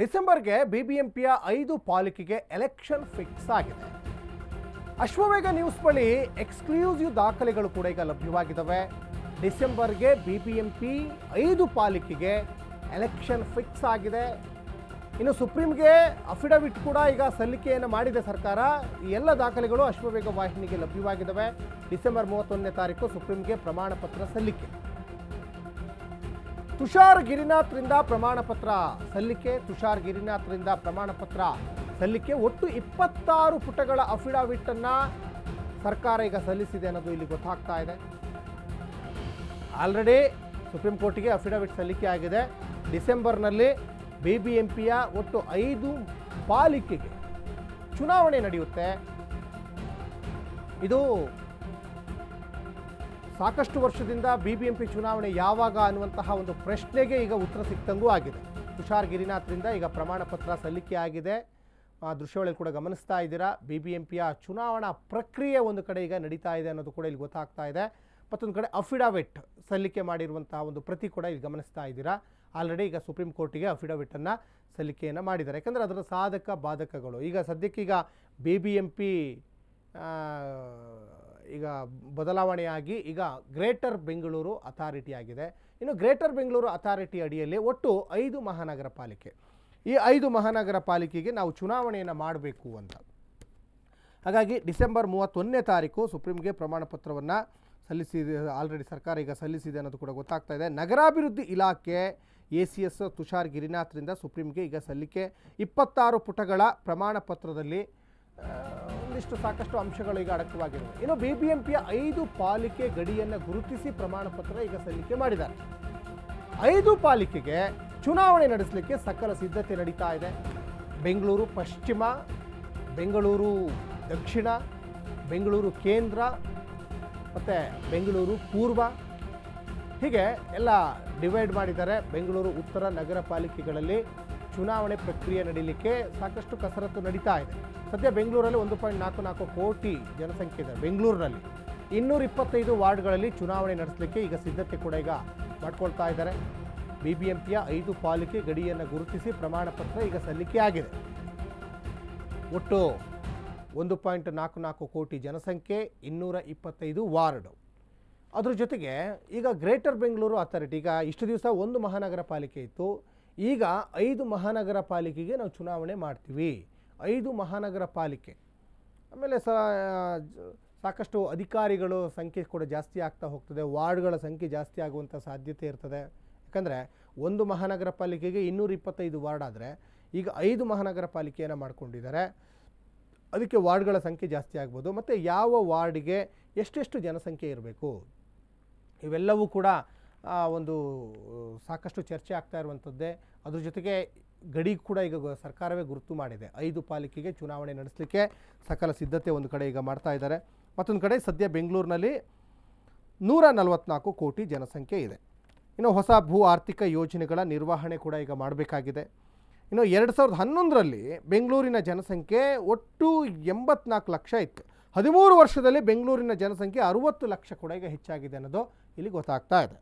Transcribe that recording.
ಡಿಸೆಂಬರ್ಗೆ ಬಿಬಿಎಂಪಿಯ ಐದು ಪಾಲಿಕೆಗೆ ಎಲೆಕ್ಷನ್ ಫಿಕ್ಸ್ ಆಗಿದೆ. ಅಶ್ವವೇಗ ನ್ಯೂಸ್ ಬಳಿ ಎಕ್ಸ್ಕ್ಲೂಸಿವ್ ದಾಖಲೆಗಳು ಕೂಡ ಈಗ ಲಭ್ಯವಾಗಿದ್ದಾವೆ ಡಿಸೆಂಬರ್ಗೆ ಬಿಬಿಎಂಪಿ ಐದು ಪಾಲಿಕೆಗೆ ಎಲೆಕ್ಷನ್ ಫಿಕ್ಸ್ ಆಗಿದೆ. ಇನ್ನು ಸುಪ್ರೀಂಗೆ ಅಫಿಡವಿಟ್ ಕೂಡ ಈಗ ಸಲ್ಲಿಕೆಯನ್ನು ಮಾಡಿದೆ ಸರ್ಕಾರ. ಈ ಎಲ್ಲ ದಾಖಲೆಗಳು ಅಶ್ವವೇಗ ವಾಹಿನಿಗೆ ಲಭ್ಯವಾಗಿದ್ದಾವೆ ಡಿಸೆಂಬರ್ ಮೂವತ್ತೊಂದನೇ ತಾರೀಕು ಸುಪ್ರೀಂಗೆ ಪ್ರಮಾಣ ಪತ್ರ ಸಲ್ಲಿಕೆ. ತುಷಾರ್ ಗಿರಿನಾಥ್ರಿಂದ ಪ್ರಮಾಣ ಪತ್ರ ಸಲ್ಲಿಕೆ, ತುಷಾರ್ ಗಿರಿನಾಥ್ರಿಂದ ಪ್ರಮಾಣ ಪತ್ರ ಸಲ್ಲಿಕೆ. ಒಟ್ಟು ಇಪ್ಪತ್ತಾರು ಪುಟಗಳ ಅಫಿಡವಿಟ್ ಅನ್ನ ಸರ್ಕಾರ ಈಗ ಸಲ್ಲಿಸಿದೆ ಅನ್ನೋದು ಇಲ್ಲಿ ಗೊತ್ತಾಗ್ತಾ ಇದೆ. ಆಲ್ರೆಡಿ ಸುಪ್ರೀಂ ಕೋರ್ಟಿಗೆ ಅಫಿಡವಿಟ್ ಸಲ್ಲಿಕೆ ಆಗಿದೆ. ಡಿಸೆಂಬರ್ನಲ್ಲಿ ಬಿ ಬಿ ಎಂ ಪಿಯ ಒಟ್ಟು ಐದು ಪಾಲಿಕೆಗೆ ಚುನಾವಣೆ ನಡೆಯುತ್ತೆ. ಇದು ಸಾಕಷ್ಟು ವರ್ಷದಿಂದ ಬಿ ಬಿ ಎಂ ಚುನಾವಣೆ ಯಾವಾಗ ಅನ್ನುವಂತಹ ಒಂದು ಪ್ರಶ್ನೆಗೆ ಈಗ ಉತ್ತರ ಸಿಕ್ತಂಗೂ ಆಗಿದೆ. ತುಷಾರ್ ಗಿರಿನಾಥ್ರಿಂದ ಈಗ ಪ್ರಮಾಣ ಪತ್ರ ಸಲ್ಲಿಕೆ ಆಗಿದೆ. ಆ, ದೃಶ್ಯಗಳಲ್ಲಿ ಕೂಡ ಗಮನಿಸ್ತಾ ಇದ್ದೀರಾ ಬಿ ಬಿ ಎಂ ಪಿಯ ಚುನಾವಣಾ ಪ್ರಕ್ರಿಯೆ ಒಂದು ಕಡೆ ಈಗ ನಡೀತಾ ಇದೆ ಅನ್ನೋದು ಕೂಡ ಇಲ್ಲಿ ಗೊತ್ತಾಗ್ತಾ ಇದೆ. ಮತ್ತೊಂದು ಕಡೆ ಅಫಿಡವಿಟ್ ಸಲ್ಲಿಕೆ ಮಾಡಿರುವಂತಹ ಒಂದು ಪ್ರತಿ ಕೂಡ ಇಲ್ಲಿ ಗಮನಿಸ್ತಾ ಇದ್ದೀರಾ. ಆಲ್ರೆಡಿ ಈಗ ಸುಪ್ರೀಂ ಕೋರ್ಟಿಗೆ ಅಫಿಡವಿಟನ್ನು ಸಲ್ಲಿಕೆಯನ್ನು ಮಾಡಿದ್ದಾರೆ. ಯಾಕಂದರೆ ಅದರ ಸಾಧಕ ಬಾಧಕಗಳು. ಈಗ ಸದ್ಯಕ್ಕೀಗ ಬಿ ಬಿ ಎಂ ಪಿ ಈಗ ಬದಲಾವಣೆಯಾಗಿ ಈಗ ಗ್ರೇಟರ್ ಬೆಂಗಳೂರು ಅಥಾರಿಟಿ ಆಗಿದೆ ಇನ್ನು ಗ್ರೇಟರ್ ಬೆಂಗಳೂರು ಅಥಾರಿಟಿ ಅಡಿಯಲ್ಲಿ ಒಟ್ಟು ಐದು ಮಹಾನಗರ ಪಾಲಿಕೆ. ಈ ಐದು ಮಹಾನಗರ ಪಾಲಿಕೆಗೆ ನಾವು ಚುನಾವಣೆಯನ್ನು ಮಾಡಬೇಕು ಅಂತ. ಹಾಗಾಗಿ ಡಿಸೆಂಬರ್ ಮೂವತ್ತೊಂದನೇ ತಾರೀಕು ಸುಪ್ರೀಂಗೆ ಪ್ರಮಾಣ ಪತ್ರವನ್ನು ಸಲ್ಲಿಸಿದೆ ಆಲ್ರೆಡಿ ಸರ್ಕಾರ ಈಗ ಸಲ್ಲಿಸಿದೆ ಅನ್ನೋದು ಕೂಡ ಗೊತ್ತಾಗ್ತಾ ಇದೆ. ನಗರಾಭಿವೃದ್ಧಿ ಇಲಾಖೆ ಎ ಸಿ ಎಸ್ ತುಷಾರ್, ಗಿರಿನಾಥ್ರಿಂದ ಸುಪ್ರೀಂಗೆ ಈಗ ಸಲ್ಲಿಕೆ ಇಪ್ಪತ್ತಾರು ಪುಟಗಳ ಪ್ರಮಾಣ ಪತ್ರದಲ್ಲಿ ಒಂದಿಷ್ಟು ಸಾಕಷ್ಟು ಅಂಶಗಳು ಈಗ ಅಡಕವಾಗಿವೆ. ಇನ್ನು ಬಿ ಬಿ ಎಂ ಪಿಯ ಐದು ಪಾಲಿಕೆ ಗಡಿಯನ್ನು ಗುರುತಿಸಿ ಪ್ರಮಾಣ ಪತ್ರ ಈಗ ಸಲ್ಲಿಕೆ ಮಾಡಿದ್ದಾರೆ. ಐದು ಪಾಲಿಕೆಗೆ ಚುನಾವಣೆ ನಡೆಸಲಿಕ್ಕೆ ಸಕಲ ಸಿದ್ಧತೆ ನಡೀತಾ ಇದೆ. ಬೆಂಗಳೂರು ಪಶ್ಚಿಮ, ಬೆಂಗಳೂರು ದಕ್ಷಿಣ, ಬೆಂಗಳೂರು ಕೇಂದ್ರ, ಮತ್ತು ಬೆಂಗಳೂರು ಪೂರ್ವ. ಹೀಗೆ ಎಲ್ಲ ಡಿವೈಡ್ ಮಾಡಿದ್ದಾರೆ ಬೆಂಗಳೂರು ಉತ್ತರ ನಗರ ಪಾಲಿಕೆಗಳಲ್ಲಿ. ಚುನಾವಣೆ ಪ್ರಕ್ರಿಯೆ ನಡೀಲಿಕ್ಕೆ ಸಾಕಷ್ಟು ಕಸರತ್ತು ನಡೀತಾ ಇದೆ. ಸದ್ಯ ಬೆಂಗಳೂರಲ್ಲಿ ಒಂದು ಪಾಯಿಂಟ್ ನಾಲ್ಕು ನಾಲ್ಕು ಕೋಟಿ ಜನಸಂಖ್ಯೆ ಇದೆ ಬೆಂಗಳೂರಿನಲ್ಲಿ. ಇನ್ನೂರ ಇಪ್ಪತ್ತೈದು ವಾರ್ಡ್ಗಳಲ್ಲಿ ಚುನಾವಣೆ ನಡೆಸಲಿಕ್ಕೆ ಈಗ ಸಿದ್ಧತೆ ಕೂಡ ಈಗ ಮಾಡ್ಕೊಳ್ತಾ ಇದ್ದಾರೆ. ಬಿ ಬಿ ಎಂ ಪಿಯ ಐದು ಪಾಲಿಕೆ ಗಡಿಯನ್ನು ಗುರುತಿಸಿ ಪ್ರಮಾಣ ಪತ್ರ ಈಗ ಸಲ್ಲಿಕೆ ಆಗಿದೆ. ಒಟ್ಟು ಒಂದು ಪಾಯಿಂಟ್ ನಾಲ್ಕು ನಾಲ್ಕು ಕೋಟಿ ಜನಸಂಖ್ಯೆ, ಇನ್ನೂರ ಇಪ್ಪತ್ತೈದು ವಾರ್ಡ್. ಅದ್ರ ಜೊತೆಗೆ ಈಗ ಗ್ರೇಟರ್ ಬೆಂಗಳೂರು ಅಥಾರಿಟಿ, ಈಗ ಇಷ್ಟು ದಿವಸ ಒಂದು ಮಹಾನಗರ ಪಾಲಿಕೆ ಇತ್ತು. ಈಗ ಐದು ಮಹಾನಗರ ಪಾಲಿಕೆಗೆ ನಾವು ಚುನಾವಣೆ ಮಾಡ್ತೀವಿ. ಐದು ಮಹಾನಗರ ಪಾಲಿಕೆ. ಆಮೇಲೆ ಸ ಸಾಕಷ್ಟು ಅಧಿಕಾರಿಗಳು ಸಂಖ್ಯೆ ಕೂಡ ಜಾಸ್ತಿ ಆಗ್ತಾ ಹೋಗ್ತದೆ. ವಾರ್ಡ್ಗಳ ಸಂಖ್ಯೆ ಜಾಸ್ತಿ ಆಗುವಂಥ ಸಾಧ್ಯತೆ ಇರ್ತದೆ. ಯಾಕಂದರೆ ಒಂದು ಮಹಾನಗರ ಪಾಲಿಕೆಗೆ ಇನ್ನೂರ ಇಪ್ಪತ್ತೈದು ವಾರ್ಡ್ ಆದರೆ ಈಗ ಐದು ಮಹಾನಗರ ಪಾಲಿಕೆಯನ್ನು ಮಾಡ್ಕೊಂಡಿದ್ದಾರೆ. ಅದಕ್ಕೆ ವಾರ್ಡ್ಗಳ ಸಂಖ್ಯೆ ಜಾಸ್ತಿ ಆಗ್ಬೋದು. ಮತ್ತು ಯಾವ ವಾರ್ಡಿಗೆ ಎಷ್ಟೆಷ್ಟು ಜನಸಂಖ್ಯೆ ಇರಬೇಕು? ಇವೆಲ್ಲವೂ ಕೂಡ ಒಂದು ಸಾಕಷ್ಟು ಚರ್ಚೆ ಆಗ್ತಾ ಇರುವಂಥದ್ದೇ ಅದ್ರ ಜೊತೆಗೆ ಗಡಿ ಕೂಡ ಈಗ ಸರ್ಕಾರವೇ ಗುರುತು ಮಾಡಿದೆ. ಐದು ಪಾಲಿಕೆಗೆ ಚುನಾವಣೆ ನಡೆಸಲಿಕ್ಕೆ ಸಕಲ ಸಿದ್ಧತೆ ಒಂದು ಕಡೆ ಈಗ ಮಾಡ್ತಾ ಇದ್ದಾರೆ. ಮತ್ತೊಂದು ಕಡೆ ಸದ್ಯ ಬೆಂಗಳೂರಿನಲ್ಲಿ ನೂರ ನಲವತ್ನಾಲ್ಕು ಕೋಟಿ ಜನಸಂಖ್ಯೆ ಇದೆ. ಇನ್ನು ಹೊಸ ಭೂ ಆರ್ಥಿಕ ಯೋಜನೆಗಳ ನಿರ್ವಹಣೆ ಕೂಡ ಈಗ ಮಾಡಬೇಕಾಗಿದೆ. ಇನ್ನು ಎರಡು ಸಾವಿರದ ಹನ್ನೊಂದರಲ್ಲಿ ಬೆಂಗಳೂರಿನ ಜನಸಂಖ್ಯೆ ಒಟ್ಟು ಎಂಬತ್ನಾಲ್ಕು ಲಕ್ಷ ಇತ್ತು. ಹದಿಮೂರು ವರ್ಷದಲ್ಲಿ ಬೆಂಗಳೂರಿನ ಜನಸಂಖ್ಯೆ ಅರುವತ್ತು ಲಕ್ಷ ಕೂಡ ಈಗ ಹೆಚ್ಚಾಗಿದೆ ಅನ್ನೋದು ಇಲ್ಲಿ ಗೊತ್ತಾಗ್ತಾ ಇದೆ.